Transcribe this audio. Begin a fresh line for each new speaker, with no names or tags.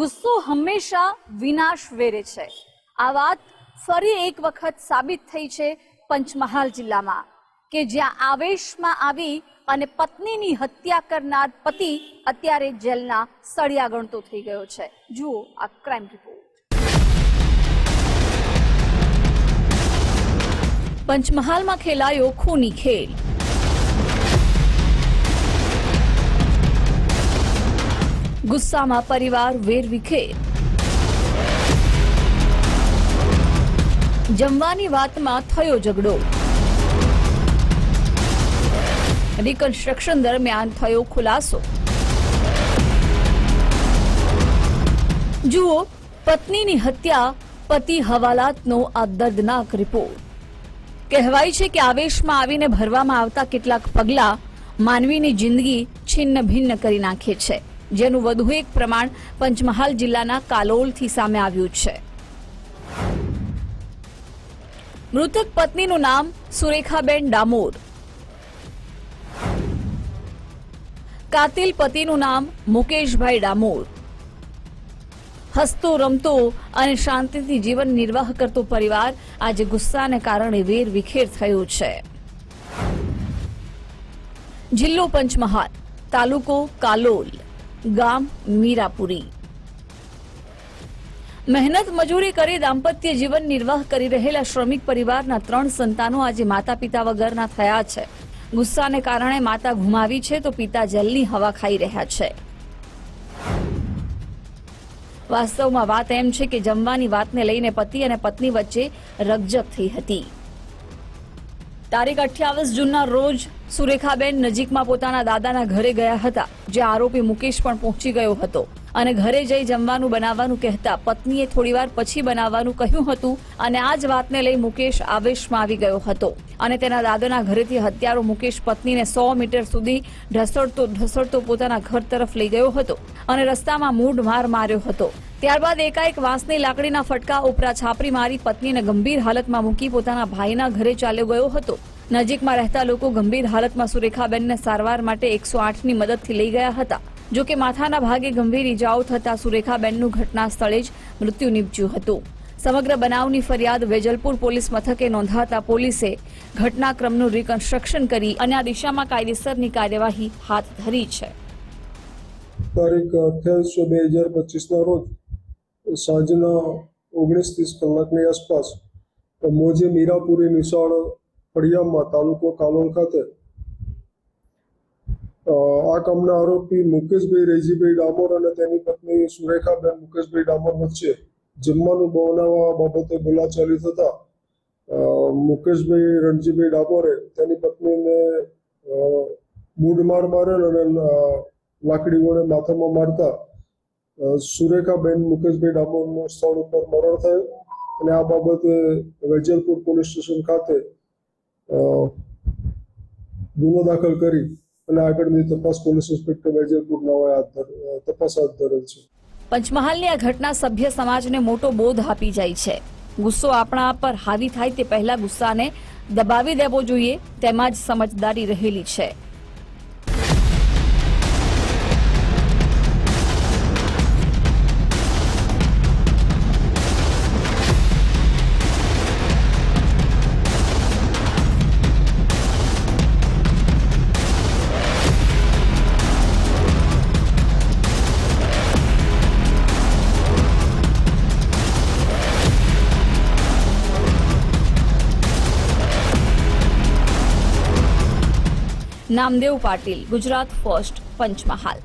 ગુસ્સો હંમેશા વિનાશ વેરે છે. આ વાત ફરી એક વખત સાબિત થઈ છે પંચમહાલ જિલ્લામાં, કે જ્યાં આવેશમાં આવી અને પત્નીની હત્યા કરનાર પતિ અત્યારે જેલના સળિયા ગણતો થઈ ગયો છે. જુઓ આ ક્રાઇમ રિપોર્ટ પંચમહાલમાં ખેલાયો ખૂની ખેલ. ગુસ્સામાં પરિવાર વેરવિખેર જમવાની વાતમાં થયો ઝઘડો. રિકન્સ્ટ્રક્શન દરમિયાન થયો ખુલાસો. જુઓ, પત્નીની હત્યા, પતિ હવાલાતનો આ દર્દનાક રિપોર્ટ. કહેવાય છે કે આવેશમાં આવીને ભરવામાં આવતા કેટલાક પગલાં માનવીની જિંદગી છિન્ન ભિન્ન કરી નાખે છે. જેનું વધુ એક પ્રમાણ પંચમહાલ જિલ્લાના કાલોલથી સામે આવ્યું છે. મૃતક પત્નીનું નામ સુરેખાબેન ડામોર. કાતિલ પતિનું નામ મુકેશભાઈ ડામોર. હસતો, રમતો અને શાંતિથી જીવન નિર્વાહ કરતો પરિવાર આજે ગુસ્સાને કારણે વેર વિખેર થયો છે. જિલ્લો પંચમહાલ, તાલુકો કાલોલ. ગામ મીરાપુરી. મહેનત મજૂરી કરી દાંપત્ય જીવન નિર્વાહ કરી રહેલા શ્રમિક પરિવારના ત્રણ સંતાનો આજે માતા પિતા વગરના થયા છે. ગુસ્સાને કારણે માતા ગુમાવી છે તો પિતા જેલની હવા ખાઈ રહ્યા છે. વાસ્તવમાં વાત એમ છે કે જમવાની વાતને લઈને પતિ અને પત્ની વચ્ચે રકજક થઈ હતી. તારીખ અઠ્યાવીસ જૂનના રોજ સુરેખાબેન નજીકમાં પોતાના દાદાના ઘરે ગયા હતા, જે આરોપી મુકેશ પણ પહોંચી ગયો હતો. અને ઘરે જઈ જમવાનું બનાવવાનું કહેતા પત્નીએ થોડીવાર પછી બનાવવાનું કહ્યું હતું અને આ જ વાતને લઈ મુકેશ આવેશમાં આવી ગયો હતો. અને તેના દાદાના ઘરેથી હત્યારો મુકેશ પત્નીને સો મીટર સુધી ઢસડતો ઢસડતો પોતાના ઘર તરફ લઈ ગયો હતો અને રસ્તામાં મૂઢ માર માર્યો હતો. ત્યારબાદ એકાએક વાંસની લાકડીના ફટકા ઉપરા છાપરી મારી પત્નીને ગંભીર હાલતમાં મૂકી પોતાના ભાઈના ઘરે ચાલ્યો ગયો હતો. નજીકમાં રહેતા લોકો ગંભીર હાલતમાં સુરેખાબેનને સારવાર માટે એકસો આઠની મદદથી લઈ ગયા હતા. જો કે માથાના ભાગે ગંભીર ઇજાઓ થતા સુરેખાબેનનું ઘટના સ્થળે જ મૃત્યુ નીપજ્યું હતું. સમગ્ર બનાવની ફરિયાદ વેજલપુર પોલીસ મથકે નોંધાતા પોલીસે ઘટનાક્રમનું રિકન્સ્ટ્રક્શન કરી અને આ દિશામાં કાયદેસરની કાર્યવાહી હાથ ધરી છે.
તારીખ અઠ્યાવીસ બે હજાર પચીસના રોજ સાંજના ઓગણીસ ત્રીસ કલાકની આસપાસ મોજે મીરાપુરી, નિશાળ ફળિયામાં તાલુકો કાલોલ ખાતે. આ કામના આરોપી મુકેશભાઈ રેજીભાઈ ડામોર અને તેની પત્ની સુરેખાબેન મુકેશભાઈ ડામોર વચ્ચે જમવાનું બનાવવા બાબતે બોલાચાલી થતા મુકેશભાઈ રણજીભાઈ ડામોરે તેની પત્નીને મૂડ માર મારેલ અને લાકડી વડે માથામાં મારતા સુરેખાબેન મુકેશભાઈ ડામોરનું સ્થળ ઉપર મરણ થયું અને આ બાબતે વેજલપુર પોલીસ સ્ટેશન ખાતે ગુનો દાખલ કરી અને આગળની તપાસ પોલીસ ઇન્સ્પેક્ટર વેજલપુર નવાએ હાથ તપાસ હાથ ધરેલ છે.
પંચમહાલની આ ઘટના સભ્ય સમાજને મોટો બોધ આપી જાય છે. ગુસ્સો આપણા પર હાવી થાય તે પહેલા ગુસ્સાને દબાવી દેવો જોઈએ તેમાં જ સમજદારી રહેલી છે. નામદેવ પાટીલ ગુજરાત ફર્સ્ટ પંચમહાલ.